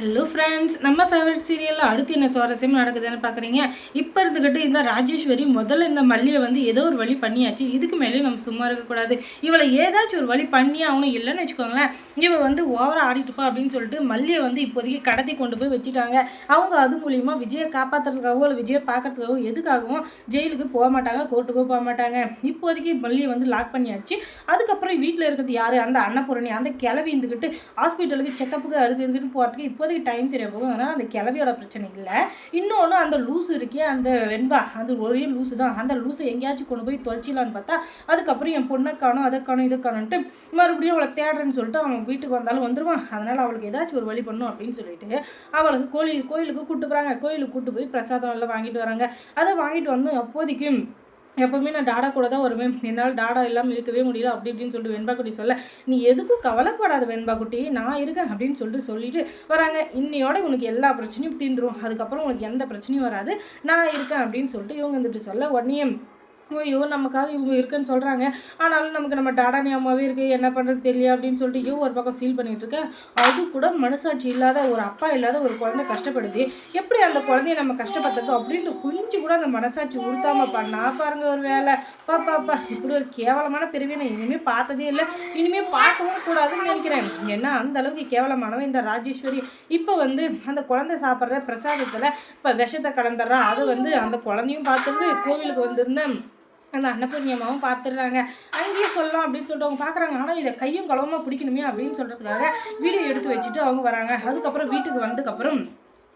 Hello friends நம்ம favourite சீரியலில் அடுத்து என்ன சுவாரஸ்யம் நடக்குதுன்னு பார்க்குறீங்க இப்போ இருந்துக்கிட்டு இந்த ராஜேஸ்வரி முதல்ல இந்த மல்லியை வந்து ஏதோ ஒரு வழி பண்ணியாச்சு. இதுக்கு மேலே நம்ம சும்மா இருக்கக்கூடாது. இவளை ஏதாச்சும் ஒரு வழி பண்ணி அவனும் இல்லைன்னு வச்சுக்கோங்களேன் இவள் வந்து ஓவராக ஆடிட்டுப்பா அப்படின்னு சொல்லிட்டு மல்லியை வந்து இப்போதைக்கு கடத்தி கொண்டு போய் வச்சுட்டாங்க. அவங்க அது மூலியமாக விஜயை காப்பாற்றுறதுக்காகவோ இல்லை விஜயை பார்க்குறதுக்காகவும் எதுக்காகவும் ஜெயிலுக்கு போக மாட்டாங்க கோர்ட்டுக்கோ போக மாட்டாங்க. இப்போதைக்கு மல்லியை வந்து லாக் பண்ணியாச்சு. அதுக்கப்புறம் வீட்டில் இருக்கிறது யார்? அந்த அன்னபூரணி. அந்த கிளவி இருந்துக்கிட்டு ஹாஸ்பிட்டலுக்கு செக்கப்புக்கு அதுக்கு இதுக்குன்னு போகிறதுக்கு இப்போ இப்போதைக்கு டைம் சரியாக போகும். அதனால் அந்த கிளவியோட பிரச்சனை இல்லை. இன்னொன்று அந்த லூஸு இருக்கே அந்த வெண்பா அது ஒரே லூஸு தான். அந்த லூஸை எங்கேயாச்சும் கொண்டு போய் தொலைச்சிடலான்னு பார்த்தா அதுக்கப்புறம் என் பொண்ணை காணும் அதை காணும் இதை காணுன்ட்டு மறுபடியும் அவளை தேடுறேன்னு சொல்லிட்டு அவன் வீட்டுக்கு வந்தாலும் வந்துடுவான் அதனால் அவளுக்கு ஏதாச்சும் ஒரு வழி பண்ணும் அப்படின்னு சொல்லிட்டு அவளுக்கு கோயில் கோயிலுக்கு கூப்பிட்டு போகிறாங்க கோயிலுக்கு கூப்பிட்டு போய் பிரசாதம் எல்லாம் வாங்கிட்டு வராங்க. அதை வாங்கிட்டு வந்து அப்போதைக்கும் எப்போவுமே நான் டாடா கூட தான் வருவேன். என்னால் டாடா இல்லாமல் இருக்கவே முடியல அப்படி இப்படின்னு சொல்லிட்டு வெண்பாக்குட்டி சொல்ல நீ எதுக்கும் கவலைப்படாத வெண்பாக்குட்டி நான் இருக்கேன் அப்படின்னு சொல்லிட்டு சொல்லிட்டு வராங்க. இன்னையோட உனக்கு எல்லா பிரச்சனையும் தீந்துரும் அதுக்கப்புறம் உனக்கு எந்த பிரச்சனையும் வராது. நான் இருக்கேன் அப்படின்னு சொல்லிட்டு இவங்க வந்துட்டு சொல்ல உடனே ஐயோ நமக்காக இவங்க இருக்குன்னு சொல்கிறாங்க ஆனாலும் நமக்கு நம்ம டாடா ஞாபகமாகவே இருக்குது என்ன பண்ணுறது தெரியல அப்படின்னு சொல்லிட்டு ஐயோ ஒரு பக்கம் ஃபீல் பண்ணிகிட்டு இருக்கேன். அது கூட மனசாட்சி இல்லாத ஒரு அப்பா இல்லாத ஒரு குழந்தை கஷ்டப்படுது. எப்படி அந்த குழந்தைய நம்ம கஷ்டப்படுத்துறதோ அப்படின்ட்டு கொஞ்சம் கூட அந்த மனசாட்சி உறுத்தாமல் பண்ணா பாருங்க ஒரு வேலை. பாப்பாப்பா இப்படி ஒரு கேவலமான பிரிவை நான் இனிமேல் பார்த்ததே இல்லை. இனிமேல் பார்க்கவும் கூடாதுன்னு நினைக்கிறேன். ஏன்னா அந்த அளவுக்கு கேவலமானவன் இந்த ராஜேஸ்வரி. இப்போ வந்து அந்த குழந்தை சாப்பிட்ற பிரசாதத்தில் இப்போ விஷத்தை கடந்துடுறான் அதை வந்து அந்த குழந்தையும் பார்த்துட்டு கோவிலுக்கு வந்திருந்தேன். அந்த அன்னபூர்ணியமாவும் பார்த்துடுறாங்க. அங்கேயே சொல்லலாம் அப்படின்னு சொல்லிட்டு அவங்க பார்க்குறாங்க. ஆனால் இதை கையும் குளமாக பிடிக்கணுமே அப்படின்னு சொல்கிறதுக்காக வீடியோ எடுத்து வச்சுட்டு அவங்க வராங்க. அதுக்கப்புறம் வீட்டுக்கு வந்ததுக்கப்புறம்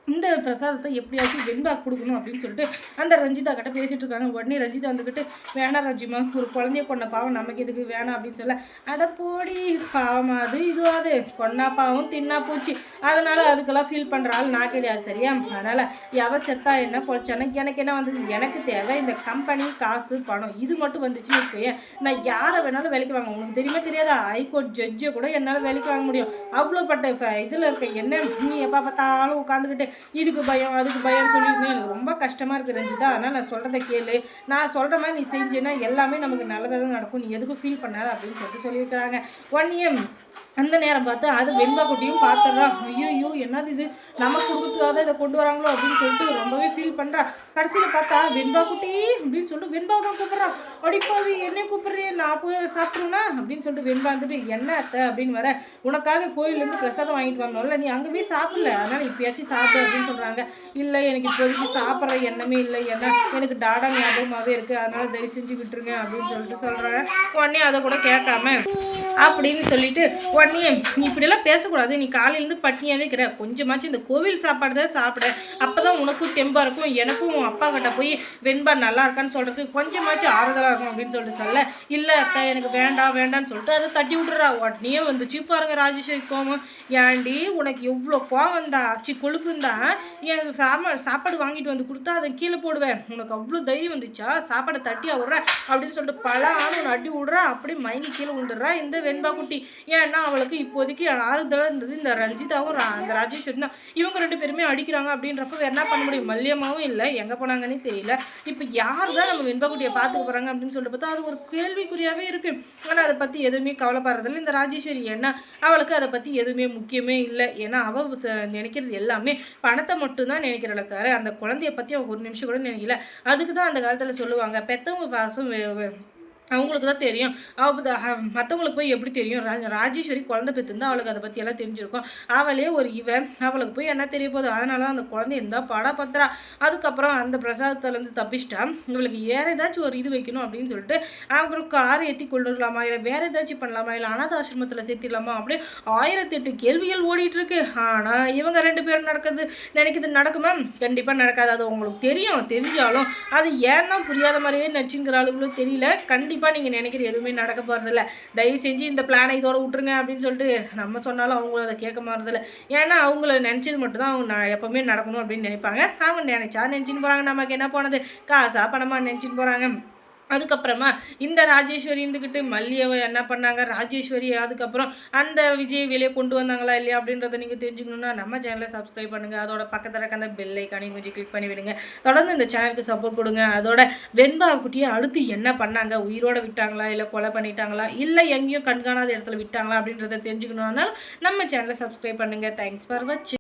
இந்த பிரசாதத்தை எப்படியாச்சும் வெண்பாக் கொடுக்கணும் அப்படின்னு சொல்லிட்டு அந்த ரஞ்சிதா கிட்ட பேசிட்டு இருக்காங்க. உடனே ரஞ்சிதா வந்துக்கிட்டு வேணாம் ரஞ்சிமா ஒரு குழந்தைய கொண்ட பாவம் நமக்கு எதுக்கு? வேணாம் அப்படின்னு சொல்ல. அட போடி பாவம் அது இது அது. கொண்டா பாவம் தின்னா போச்சு. அதனால அதுக்கெல்லாம் ஃபீல் பண்ணுற ஆள் நான் கிடையாது சரியா? அதனால் எவ செத்தா என்ன பொழைச்சானா எனக்கு என்ன வந்தது? எனக்கு தேவை இந்த கம்பெனி காசு பணம். இது மட்டும் வந்துச்சுன்னு வச்சுக்கோங்க நான் யாரை வேணாலும் வேலைக்கு வாங்க. உங்களுக்கு தெரியுமா தெரியாதா? ஹைகோர்ட் ஜட்ஜை கூட என்னால் வேலைக்கு வாங்க முடியும். அவ்வளோப்பட்ட இதில் இருக்க என்ன நீ எப்போ பார்த்தாலும் உட்காந்துக்கிட்டு இதுக்கு பயம் அதுக்கு பயம் சொல்லியிருந்தேன் எனக்கு ரொம்ப கஷ்டமாக இருக்குது ரஞ்சிதா. அதனால் நான் சொல்கிறத கேளு. நான் சொல்கிற மாதிரி நீ செஞ்சேன்னா எல்லாமே நமக்கு நல்லதாக தான் நடக்கும். நீ எதுக்கும் ஃபீல் பண்ணாத அப்படின்னு சொல்லிட்டு சொல்லியிருக்கிறாங்க. ஒன் இயர் அந்த நேரம் பார்த்து அது வெண்பா குட்டியும் பார்த்தா ஐயோ ஐயோ என்னது இது? நமக்கு கொடுத்துக்காத இதை கொண்டு வராங்களோ அப்படின்னு சொல்லிட்டு ரொம்பவே ஃபீல் பண்ணுறா கடைசியில் பார்த்தா வெண்பா குட்டி அப்படின்னு சொல்லிட்டு வெண்பா தான் கூப்பிட்றா. அடிப்பாவி என்ன கூப்பிட்றே நான் போய் சாப்பிட்ருனா அப்படின்னு சொல்லிட்டு வெண்பா வந்துட்டு என்ன அத்தை? அப்படின்னு வர உனக்காக கோயிலேருந்து பிரசாதம் வாங்கிட்டு வந்தோம்ல நீ அங்கே போய் சாப்பிடல. அதனால் இப்போயாச்சும் சாப்பிட. அப்படின்னு சொல்கிறாங்க இல்லை எனக்கு இப்போதைக்கு சாப்பிட்ற எண்ணமே இல்லை. ஏன்னா எனக்கு டாடா ஞாபகமாகவே இருக்குது அதனால் தயவு செஞ்சு விட்டுருங்க அப்படின்னு சொல்லிட்டு சொல்கிறாங்க உடனே அதை கூட கேட்காம அப்படின்னு சொல்லிட்டு உடனே நீ இப்படியெல்லாம் பேசக்கூடாது. நீ காலையிலேருந்து பட்னியாகவே இருக்கிற கொஞ்சமாச்சும் இந்த கோவில் சாப்பாடு தான் சாப்பிட. அப்போ தான் உனக்கும் தெம்பாக இருக்கும். எனக்கும் உன் அப்பா கிட்ட போய் வெண்பா நல்லா இருக்கான்னு சொல்கிறதுக்கு கொஞ்சமாச்சும் ஆறுதலாக இருக்கும். அப்படின்னு சொல்லிட்டு சொல்ல இல்லை அத்தை எனக்கு வேண்டாம் வேண்டாம்னு சொல்லிட்டு அதை தட்டி விட்டுறா. உடனே வந்துச்சு பாருங்க ராஜேஸ்வரி கோமம் ஏண்டி உனக்கு எவ்வளோ கோவம் தான் அச்சு கொழுப்பு இருந்தா என் சாமா சாப்பாடு வாங்கிட்டு வந்து கொடுத்தா அதை கீழே போடுவேன். உனக்கு அவ்வளோ தைரியம் வந்துச்சா? சாப்பாடை தட்டி விடுறேன் அப்படின்னு சொல்லிட்டு பல ஆள் உன்னை அடி விடுறா அப்படி மயங்கி கீழே விழுந்துடுறா இந்த வெண்பா குட்டி. ஏன்னா அவளுக்கு இப்போதைக்கு ஆறுதலாக இருந்தது இந்த ரஞ்சிதாவும் அந்த ராஜேஸ்வரி தான். இவங்க ரெண்டு பேருமே அடிக்கிறாங்க அப்படின்றப்ப என்ன பண்ண முடியும்? மல்லியமாவும் இல்லை. எங்கே போனாங்கன்னே தெரியல. இப்போ யார் தான் நம்ம வெண்பா குட்டியை பார்த்துக்க போகிறாங்க அப்படின்னு சொல்லிட்டு பார்த்தா அது ஒரு கேள்விக்குறியாகவே இருக்குது ஆனால் அதை பற்றி எதுவுமே கவலைப்படுறதில்ல. இந்த ராஜேஸ்வரி ஏன்னா அவளுக்கு அதை பற்றி எதுவுமே முக்கியமே இல்லை. ஏன்னா அவள் நினைக்கிறது எல்லாமே பணத்தை மட்டும்தான் நினைக்கிறல தவிர அந்த குழந்தைய பற்றி அவங்க ஒரு நிமிஷம் கூட நினைக்கல. அதுக்கு தான் அந்த காலத்தில் சொல்லுவாங்க பெற்றவங்க பாசம் அவங்களுக்கு தான் தெரியும். அவள் மற்றவங்களுக்கு போய் எப்படி தெரியும்? ராஜேஸ்வரி குழந்தை பெற்றிருந்தா அவளுக்கு அதை பற்றியெல்லாம் தெரிஞ்சிருக்கும். அவளே ஒரு இவன். அவளுக்கு போய் என்ன தெரிய போகுது? அதனால தான் அந்த குழந்தை இருந்தால் படா பத்திரா அதுக்கப்புறம் அந்த பிரசாதத்துலேருந்து தப்பிச்சிட்டா. இவளுக்கு வேற ஏதாச்சும் ஒரு இது வைக்கணும் அப்படின்னு சொல்லிட்டு அப்புறம் காரை ஏற்றி கொண்டு வரலாமா? இல்லை வேறு ஏதாச்சும் பண்ணலாமா? இல்லை அனாத ஆசிரமத்தில் சேர்த்திடலாமா? அப்படின்னு ஆயிரத்தி எட்டு கேள்விகள் ஓடிட்டுருக்கு ஆனால் இவங்க ரெண்டு பேரும் நடக்குது. நினைக்கிறது நடக்குமா? கண்டிப்பாக நடக்காது. அது உங்களுக்கு தெரியும். தெரிஞ்சாலும் அது ஏன்னா புரியாத மாதிரியே நடிச்சுங்கிற அளவுக்கு தெரியல. கண்டிப்பாக கண்டிப்பாக நீங்கள் நினைக்கிற எதுவுமே நடக்க போகிறதில்ல தயவு செஞ்சு இந்த பிளானை இதோட விட்ருங்க அப்படின்னு சொல்லிட்டு நம்ம சொன்னாலும் அவங்கள அதை கேட்க மாறதில்ல. ஏன்னா அவங்கள நினச்சது மட்டும்தான் அவங்க நான் எப்போவுமே நடக்கணும் அப்படின்னு நினைப்பாங்க. அவங்க நினைச்சா நினச்சின்னு போகிறாங்க நமக்கு என்ன போனது? காசா பணமாக நினச்சின்னு போகிறாங்க அதுக்கப்புறமா இந்த ராஜேஸ்வரி இருந்துக்கிட்டு மல்லியவை என்ன பண்ணாங்க? ராஜேஸ்வரி அதுக்கப்புறம் அந்த விஜய் வெளியே கொண்டு வந்தாங்களா இல்லையா அப்படின்றத நீங்கள் தெரிஞ்சுக்கணுன்னா நம்ம சேனலை சப்ஸ்கிரைப் பண்ணுங்கள் அதோட பக்கத்தில் இருக்க அந்த பெல் ஐக்கானையும் கொஞ்சம் கிளிக் பண்ணி விடுங்க. தொடர்ந்து இந்த சேனலுக்கு சப்போர்ட் கொடுங்க. அதோட வெண்பா குட்டியை அடுத்து என்ன பண்ணாங்க? உயிரோட விட்டாங்களா? இல்லை கொலை பண்ணிட்டாங்களா? இல்லை எங்கேயும் கண்காணாத இடத்துல விட்டாங்களா அப்படின்றத தெரிஞ்சுக்கணும்னாலும் நம்ம சேனலை சப்ஸ்கிரைப் பண்ணுங்கள் தேங்க்ஸ் ஃபார் வாட்சிங்